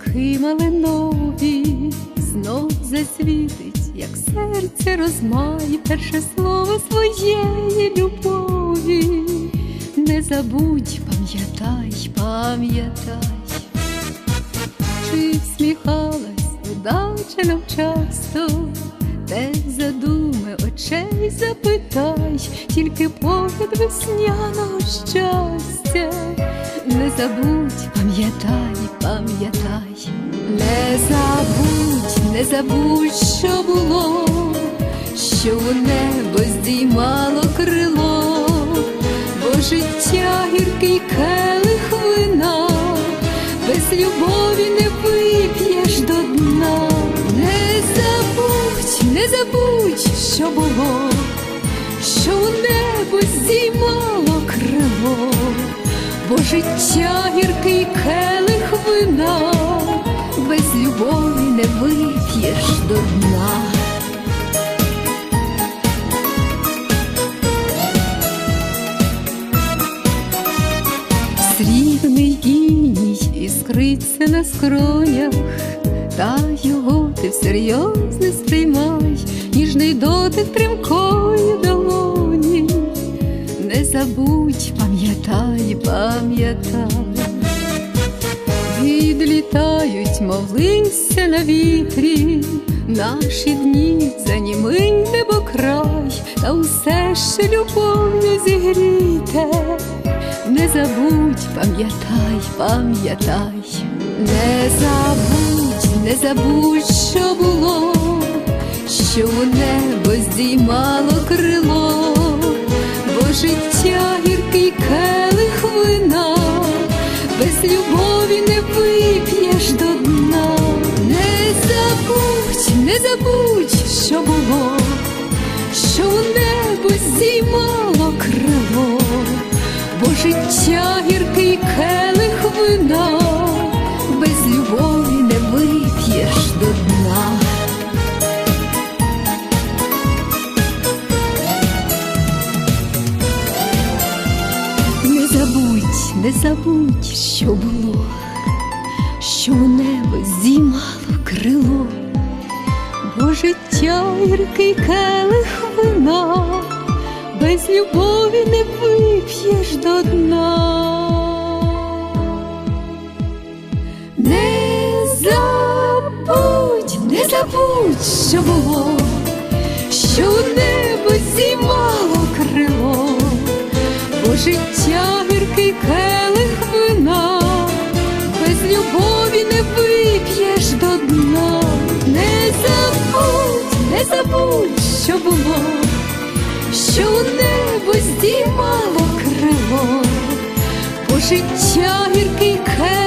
птахи малинові, знов засвітить, як серце розмає перше слово своєї любові. Не забудь, пам'ятай, пам'ятай, чи всміхалась удача нам часто, те задуми очей запитай, тільки погляд весняного щастя. Не забудь, пам'ятай, пам'ятай, не забудь, не забудь, що було, що у небо здіймало крило, бо життя гіркий келих не забудь, що було, що у небо здіймало крило бо життя гіркий келих вина, без любові не вип'єш до дна. Срібний іній іскриться на скронях, та його ти всерйоз не ніжний дотик тримкої долоні. Не забудь, пам'ятай, пам'ятай, відлітають, мов листя на вітрі, наші дні занімий небокрай, та усе ще любов'ю зігріте. Не забудь, пам'ятай, пам'ятай, не забудь, не забудь, що було, що у небо здіймало крило бо життя гіркий келих вина, без любові не вип'єш до дна. Не забудь, не забудь, що було, що у небо здіймало крило, бо життя гіркий келих вина, забудь, не забудь, що було, що у небо зіймало крило, бо життя гіркий келих вина, без любові не вип'єш до дна. Не забудь, не забудь, що було, що у небо зіймало крило бо життя любові не вип'єш до дна. Не забудь, не забудь, що було, що у небо здіймало крило, по життя гіркий келих